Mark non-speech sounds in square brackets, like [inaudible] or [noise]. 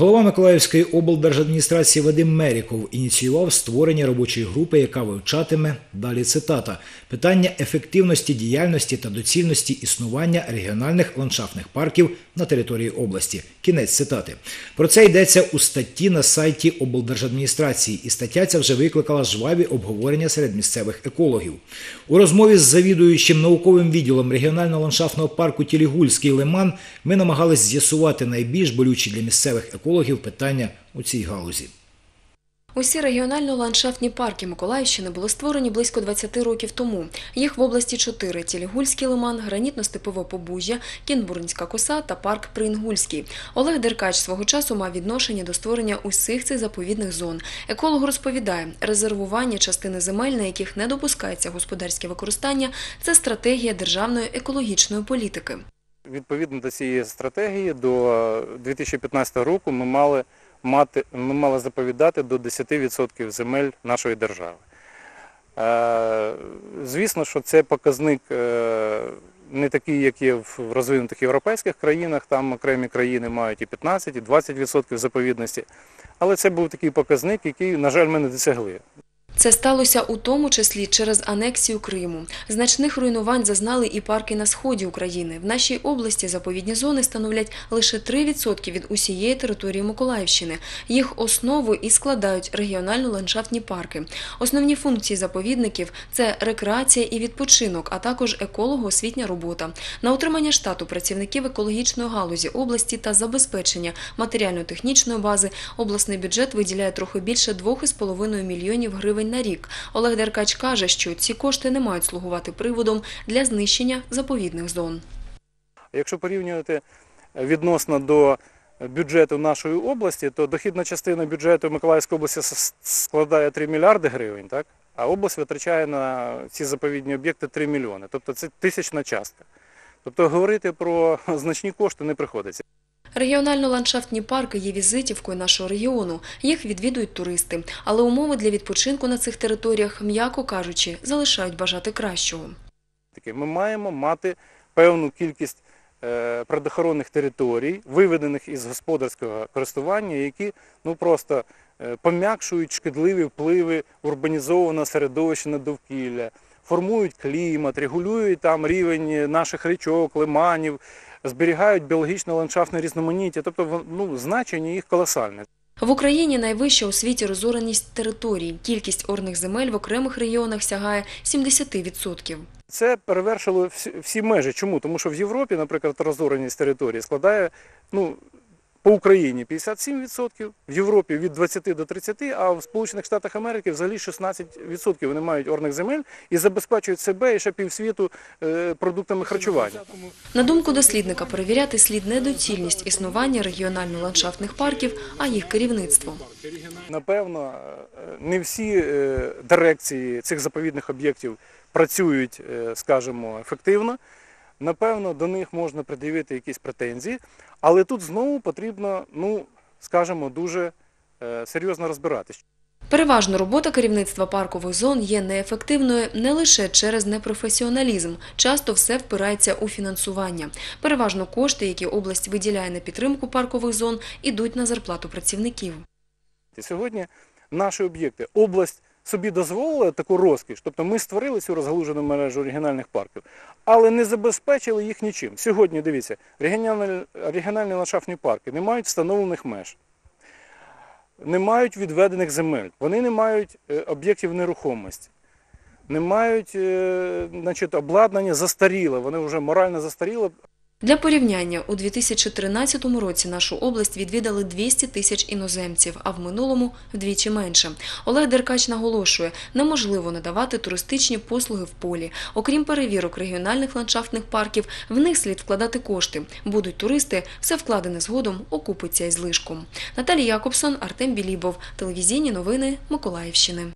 Голова Миколаївської облдержадміністрації Вадим Меріков ініціював створення робочої групи, яка вивчатиме далі цитата питання ефективності діяльності та доцільності існування регіональних ландшафтних парків на території області. Кінець цитати. Про це йдеться у статті на сайті облдержадміністрації, і стаття ця вже викликала жваві обговорення серед місцевих екологів. У розмові з завідуючим науковим відділом регіонального ландшафтного парку Тілігульський лиман ми намагались з'ясувати найбільш болючі для місцевих екологів питання у цій галузі. Усі регіонально-ландшафтні парки Миколаївщини були створені близько 20 років тому. Їх в області чотири – Тілігульський лиман, Гранітно-Степове Побужжя, Кінбурнська коса та парк Приінгульський. Олег Деркач свого часу мав відношення до створення усіх цих заповідних зон. Еколог розповідає, резервування частини земель, на яких не допускається господарське використання – це стратегія державної екологічної політики. Відповідно до цієї стратегії, до 2015 року ми мали мати, ми мали заповідати до 10% земель нашої держави. Е, Звісно, що це показник е, не такий, як є в розвинутих європейських країнах, там окремі країни мають і 15, і 20% заповідності. Але це був такий показник, який, на жаль, ми не досягли. Це сталося у тому числі через анексію Криму. Значних руйнувань зазнали і парки на сході України. В нашій області заповідні зони становлять лише 3% від усієї території Миколаївщини. Їх основу і складають регіонально-ландшафтні парки. Основні функції заповідників це рекреація і відпочинок, а також еколого-освітня робота. На утримання штату працівників екологічної галузі області та забезпечення матеріально-технічної бази обласний бюджет виділяє трохи більше 2,5 мільйонів гривень на рік. Олег Деркач каже, що ці кошти не мають слугувати приводом для знищення заповідних зон. Якщо порівнювати відносно до бюджету нашої області, то дохідна частина бюджету Миколаївської області складає 3 мільярди гривень, так? а область витрачає на ці заповідні об'єкти 3 мільйони. Тобто це тисячна частка. Тобто говорити про [laughs] значні кошти не приходиться. Регіонально-ландшафтні парки є візитівкою нашого регіону. Їх відвідують туристи, але умови для відпочинку на цих територіях, м'яко кажучи, залишають бажати кращого. Ми маємо мати певну кількість е, природоохоронних територій, виведених із господарського користування, які ну, просто е, пом'якшують шкідливі впливи урбанізованого середовища на довкілля, формують клімат, регулюють там рівень наших річок, лиманів, зберігають біологічне ландшафтне різноманіття. Тобто ну, значення їх колосальне. В Україні найвища у світі розореність територій. Кількість орних земель в окремих регіонах сягає 70%. Це перевершило всі межі. Чому? Тому що в Європі, наприклад, розореність території складає ну, по Україні 57%, в Європі від 20 до 30, а в Сполучених Штатах Америки взагалі 16% вони мають орних земель і забезпечують себе і ще півсвіту е, продуктами харчування. На думку дослідника, перевіряти слід недоцільність існування регіонально-ландшафтних парків, а їх керівництво. Напевно, е, не всі е, дирекції цих заповідних об'єктів працюють, скажімо, ефективно. Напевно, до них можна пред'явити якісь претензії, але тут знову потрібно, ну, скажімо, дуже е, серйозно розбиратись. Переважно робота керівництва паркових зон є неефективною не лише через непрофесіоналізм. Часто все впирається у фінансування. Переважно кошти, які область виділяє на підтримку паркових зон, ідуть на зарплату працівників. Сьогодні наші об'єкти, область собі дозволила таку розкіш, тобто ми створили цю розгалужену мережу регіональних парків, але не забезпечили їх нічим. Сьогодні, дивіться, регіональні ландшафтні парки не мають встановлених меж, не мають відведених земель, вони не мають е, об'єктів нерухомості. Не мають е, значить, обладнання застаріле, вони вже морально застаріли, Для порівняння, у 2013 році нашу область відвідали 200 тисяч іноземців, а в минулому вдвічі менше. Олег Деркач наголошує, неможливо надавати туристичні послуги в полі. Окрім перевірок регіональних ландшафтних парків, в них слід вкладати кошти. Будуть туристи, все вкладене згодом окупиться із лишком. Наталія Якобсон, Артем Білібов. Телевізійні новини Миколаївщини.